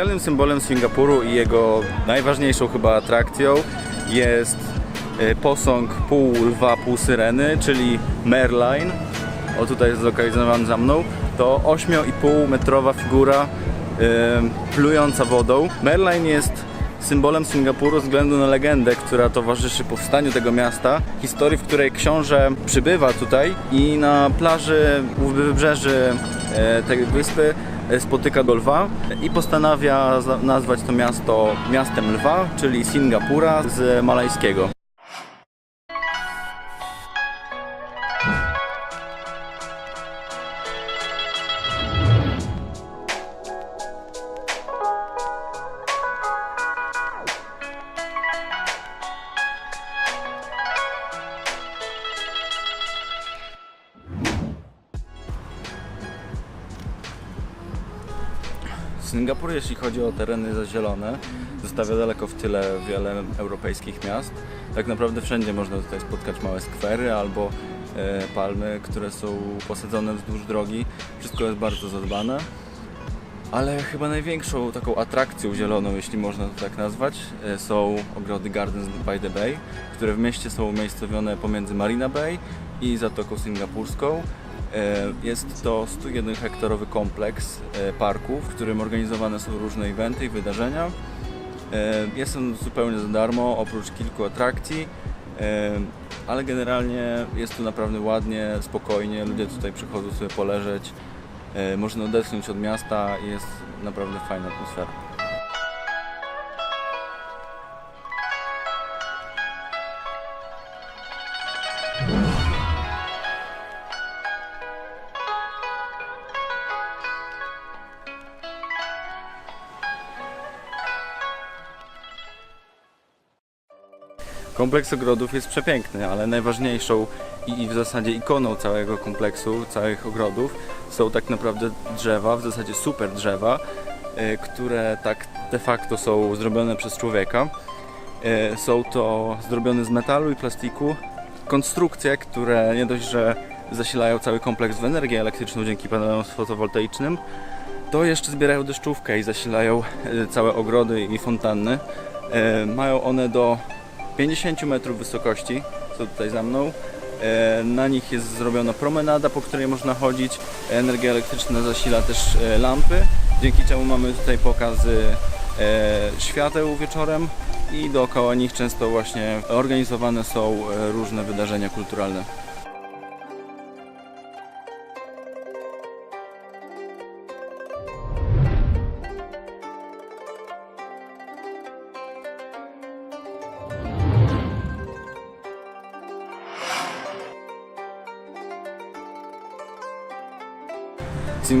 Oficjalnym symbolem Singapuru i jego najważniejszą chyba atrakcją jest e, posąg pół lwa, pół syreny, czyli Merline. O tutaj jest zlokalizowany za mną. To 8,5 metrowa figura e, plująca wodą. Merline jest symbolem Singapuru względu na legendę, która towarzyszy powstaniu tego miasta. Historii, w której książę przybywa tutaj i na plaży u wybrzeży e, tej wyspy spotyka go lwa i postanawia nazwać to miasto miastem lwa, czyli Singapura z malajskiego. Singapur, jeśli chodzi o tereny zazielone, zostawia daleko w tyle wiele europejskich miast. Tak naprawdę wszędzie można tutaj spotkać małe skwery albo e, palmy, które są posadzone wzdłuż drogi. Wszystko jest bardzo zadbane. Ale chyba największą taką atrakcją zieloną, jeśli można to tak nazwać, e, są ogrody Gardens by the Bay, które w mieście są umiejscowione pomiędzy Marina Bay i Zatoką Singapurską. E, Jest to 101 hektarowy kompleks e, parków, w którym organizowane są różne eventy i wydarzenia. E, Jest on zupełnie za darmo, oprócz kilku atrakcji, ale generalnie jest tu naprawdę ładnie, spokojnie, ludzie tutaj przychodzą sobie poleżeć, można odetchnąć od miasta i jest naprawdę fajna atmosfera. Kompleks ogrodów jest przepiękny, ale najważniejszą i i w zasadzie ikoną całego kompleksu, całych ogrodów są tak naprawdę drzewa, w zasadzie super drzewa, e, które tak de facto są zrobione przez człowieka. E, Są to zrobione z metalu i plastiku konstrukcje, które nie dość, że zasilają cały kompleks w energię elektryczną dzięki panelom fotowoltaicznym, to jeszcze zbierają deszczówkę i zasilają e, całe ogrody i fontanny. Mają one do 50 metrów wysokości, co tutaj za mną. E, Na nich jest zrobiona promenada, po której można chodzić. Energia elektryczna zasila też e, lampy, dzięki czemu mamy tutaj pokazy e, świateł wieczorem i dookoła nich często właśnie organizowane są e, różne wydarzenia kulturalne.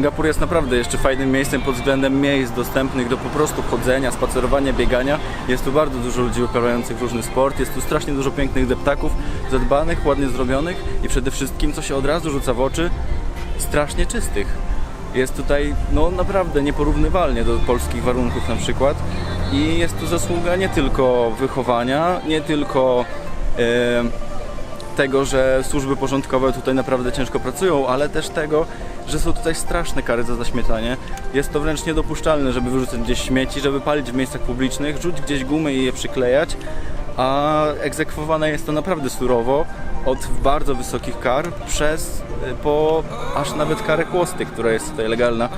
Singapur jest naprawdę jeszcze fajnym miejscem pod względem miejsc dostępnych do po prostu chodzenia, spacerowania, biegania. Jest tu bardzo dużo ludzi uprawiających różny sport, jest tu strasznie dużo pięknych deptaków, zadbanych, ładnie zrobionych i przede wszystkim, co się od razu rzuca w oczy, strasznie czystych. Jest tutaj no naprawdę nieporównywalnie do polskich warunków na przykład i jest tu zasługa nie tylko wychowania, nie tylko tego, że służby porządkowe tutaj naprawdę ciężko pracują, ale też tego, że są tutaj straszne kary za zaśmiecanie. Jest to wręcz niedopuszczalne, żeby wyrzucać gdzieś śmieci, żeby palić w miejscach publicznych, rzuć gdzieś gumy i je przyklejać, a egzekwowane jest to naprawdę surowo, od bardzo wysokich kar przez y, po aż nawet karę kłosty, która jest tutaj legalna.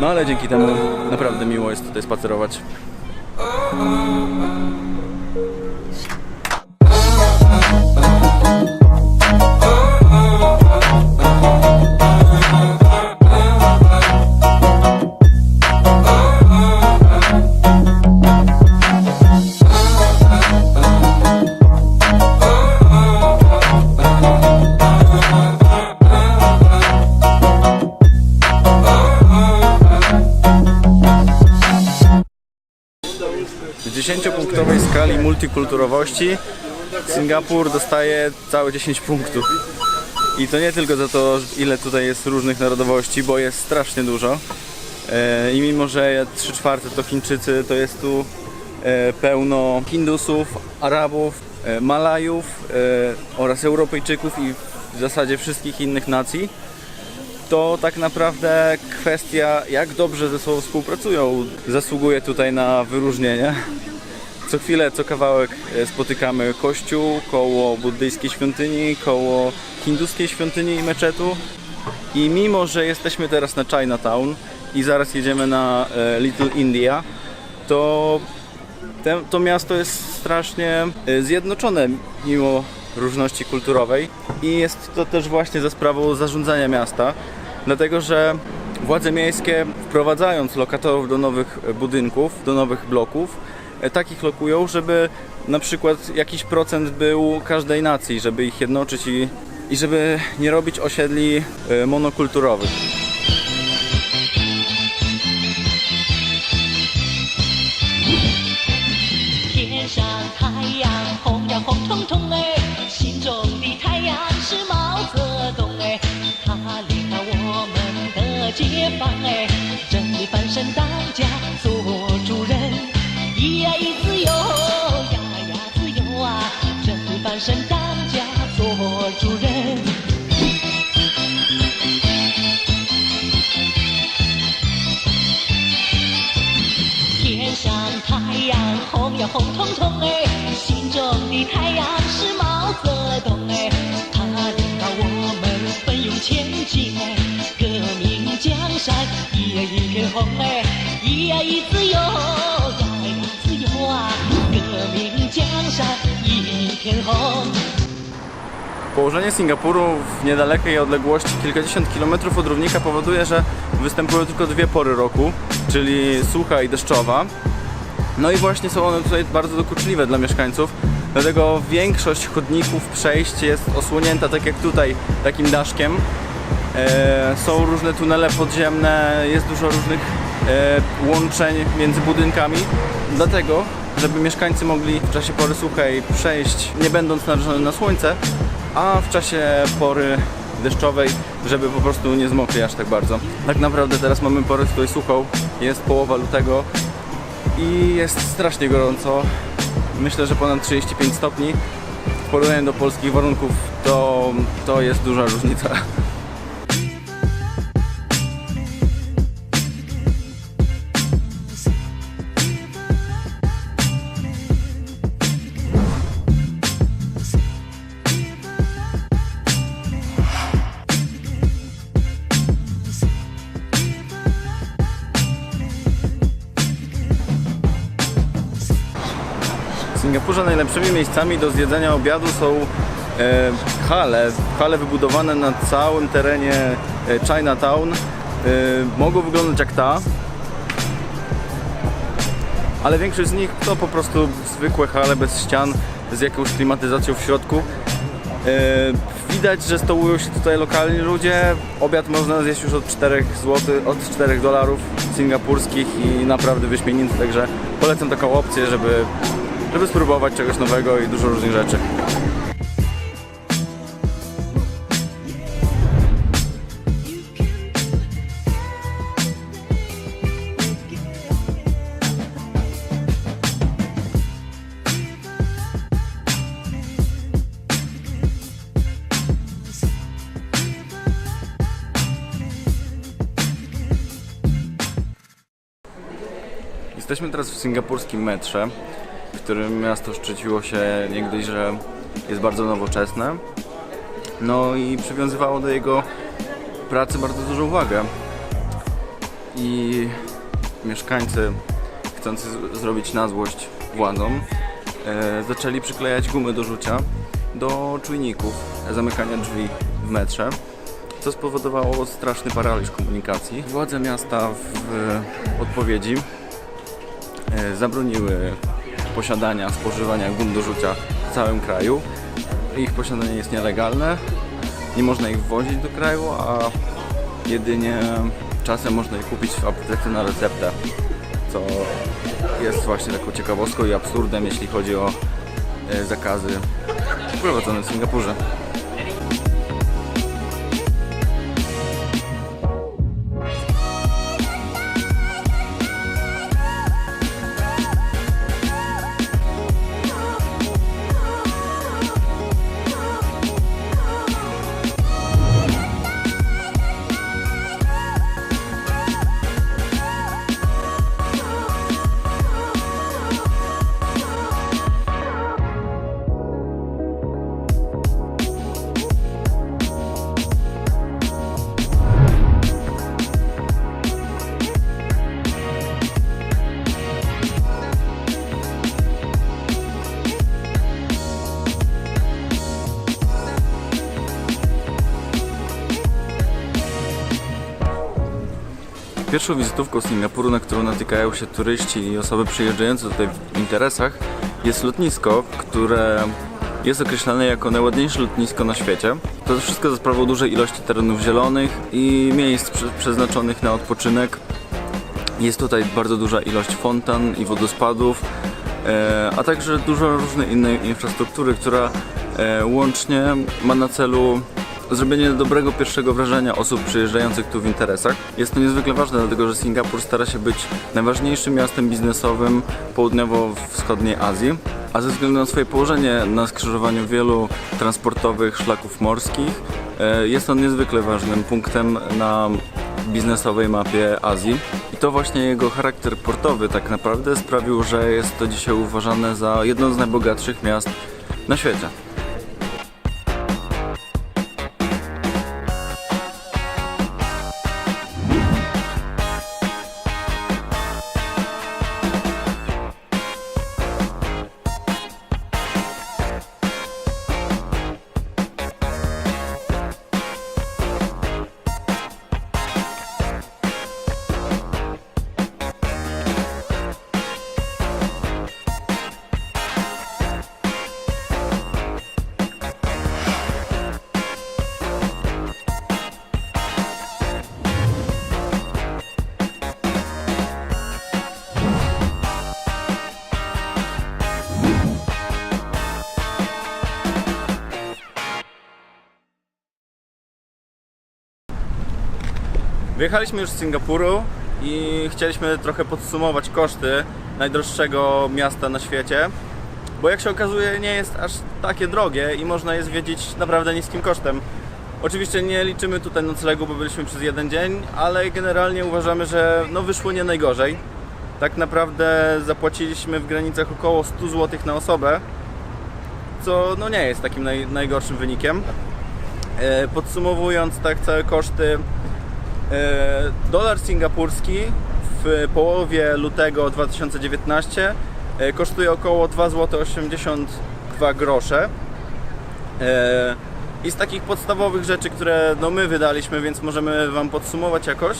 No ale dzięki temu naprawdę miło jest tutaj spacerować. 10-punktowej skali multikulturowości Singapur dostaje całe 10 punktów. I to nie tylko za to, ile tutaj jest różnych narodowości, bo jest strasznie dużo. E, I mimo, że 3 czwarte to Chińczycy, to jest tu e, pełno Hindusów, Arabów, e, Malajów oraz Europejczyków i w zasadzie wszystkich innych nacji. to tak naprawdę kwestia, jak dobrze ze sobą współpracują, zasługuje tutaj na wyróżnienie. Co chwilę, co kawałek e, spotykamy kościół koło buddyjskiej świątyni, koło hinduskiej świątyni i meczetu. I mimo, że jesteśmy teraz na Chinatown i zaraz jedziemy na e, Little India, to te, to miasto jest strasznie e, zjednoczone mimo różności kulturowej i jest to też właśnie za sprawą zarządzania miasta, dlatego że władze miejskie wprowadzając lokatorów do nowych budynków, do nowych bloków, takich lokują, żeby na przykład jakiś procent był każdej nacji, żeby ich jednoczyć i, i żeby nie robić osiedli e, monokulturowych. 天 sentar. Położenie Singapuru w niedalekiej odległości kilkadziesiąt kilometrów od równika powoduje, że występują tylko dwie pory roku, czyli sucha i deszczowa. No i właśnie są one tutaj bardzo dokuczliwe dla mieszkańców, dlatego większość chodników, przejść jest osłonięta, tak jak tutaj, takim daszkiem. E, są różne tunele podziemne, jest dużo różnych e, łączeń między budynkami, dlatego, żeby mieszkańcy mogli w czasie pory suchej przejść, nie będąc narażonym na słońce, a w czasie pory deszczowej, żeby po prostu nie zmokli aż tak bardzo. Tak naprawdę teraz mamy porę tutaj suchą, jest połowa lutego i jest strasznie gorąco. Myślę, że ponad 35 stopni. W porównaniu do polskich warunków to, to jest duża różnica. Najlepszymi miejscami do zjedzenia obiadu są e, hale, hale wybudowane na całym terenie e, Chinatown. E, mogą wyglądać jak ta, ale większość z nich to po prostu zwykłe hale bez ścian, z jakąś klimatyzacją w środku. Widać, że stołują się tutaj lokalni ludzie. Obiad można zjeść już od 4 zł, od 4 dolarów singapurskich i naprawdę wyśmienity, także polecam taką opcję, żeby, żeby spróbować czegoś nowego i dużo różnych rzeczy. Jesteśmy teraz w singapurskim metrze, w którym miasto szczyciło się niegdyś, że jest bardzo nowoczesne. No i przywiązywało do jego pracy bardzo dużą uwagę. I mieszkańcy, chcący zrobić na złość władzom, e, zaczęli przyklejać gumy do rzucia do czujników zamykania drzwi w metrze co spowodowało straszny paraliż komunikacji. Władze miasta w odpowiedzi e, zabroniły posiadania, spożywania gum do rzucia w całym kraju. Ich posiadanie jest nielegalne, nie można ich wwozić do kraju, a jedynie czasem można je kupić w aptece na receptę, co jest właśnie taką ciekawostką i absurdem, jeśli chodzi o e, zakazy wprowadzone w Singapurze. Pierwszą wizytówką Singapuru, na którą natykają się turyści i osoby przyjeżdżające tutaj w interesach, jest lotnisko, które jest określane jako najładniejsze lotnisko na świecie. To wszystko za sprawą dużej ilości terenów zielonych i miejsc prze- przeznaczonych na odpoczynek. Jest tutaj bardzo duża ilość fontan i wodospadów, e, a także dużo różnej innej infrastruktury, która e, łącznie ma na celu zrobienie dobrego pierwszego wrażenia osób przyjeżdżających tu w interesach. Jest to niezwykle ważne, dlatego że Singapur stara się być najważniejszym miastem biznesowym południowo-wschodniej Azji, a ze względu na swoje położenie na skrzyżowaniu wielu transportowych szlaków morskich, e, jest on niezwykle ważnym punktem na biznesowej mapie Azji. I to właśnie jego charakter portowy tak naprawdę sprawił, że jest to dzisiaj uważane za jedno z najbogatszych miast na świecie. Wyjechaliśmy już z Singapuru i chcieliśmy trochę podsumować koszty najdroższego miasta na świecie, bo jak się okazuje nie jest aż takie drogie i można je zwiedzić naprawdę niskim kosztem. Oczywiście nie liczymy tutaj noclegu, bo byliśmy przez jeden dzień, ale generalnie uważamy, że no wyszło nie najgorzej. Tak naprawdę zapłaciliśmy w granicach około 100 zł na osobę, co no nie jest takim naj, najgorszym wynikiem. E, Podsumowując tak całe koszty, Dolar singapurski w połowie lutego 2019 e, kosztuje około 2 zł 82 grosze. E, I z takich podstawowych rzeczy, które no my wydaliśmy, więc możemy Wam podsumować jakoś,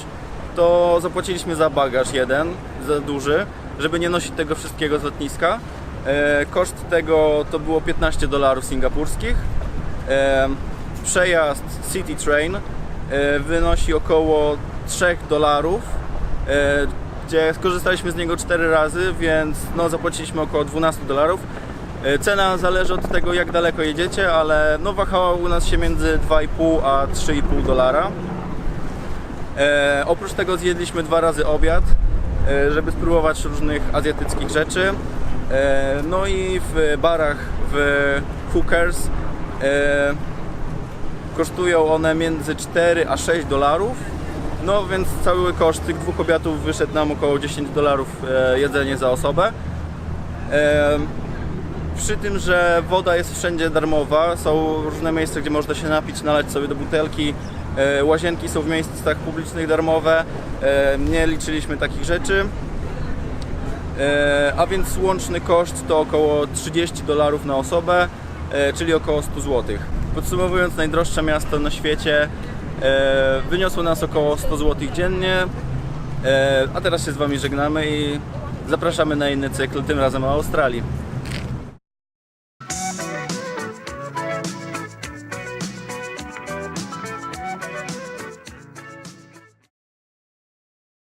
to zapłaciliśmy za bagaż jeden, za duży, żeby nie nosić tego wszystkiego z lotniska. E, Koszt tego to było 15 dolarów singapurskich. E, Przejazd City Train e, wynosi około 3 dolarów, e, gdzie skorzystaliśmy z niego 4 razy, więc no, zapłaciliśmy około 12 dolarów. E, Cena zależy od tego, jak daleko jedziecie, ale no, wahała u nas się między 2,5 a 3,5 dolara. E, oprócz tego zjedliśmy dwa razy obiad, e, żeby spróbować różnych azjatyckich rzeczy. E, no i w barach w Hookers e, kosztują one między 4 a 6 dolarów. No więc cały koszt tych dwóch obiadów wyszedł nam około 10 dolarów e, jedzenie za osobę. E, przy tym, że woda jest wszędzie darmowa, są różne miejsca, gdzie można się napić, nalać sobie do butelki. E, łazienki są w miejscach publicznych darmowe. Nie liczyliśmy takich rzeczy. A więc łączny koszt to około 30 dolarów na osobę, czyli około 100 zł. Podsumowując, najdroższe miasto na świecie e, wyniosło nas około 100 zł dziennie. E, a teraz się z Wami żegnamy i zapraszamy na inny cykl, tym razem o Australii.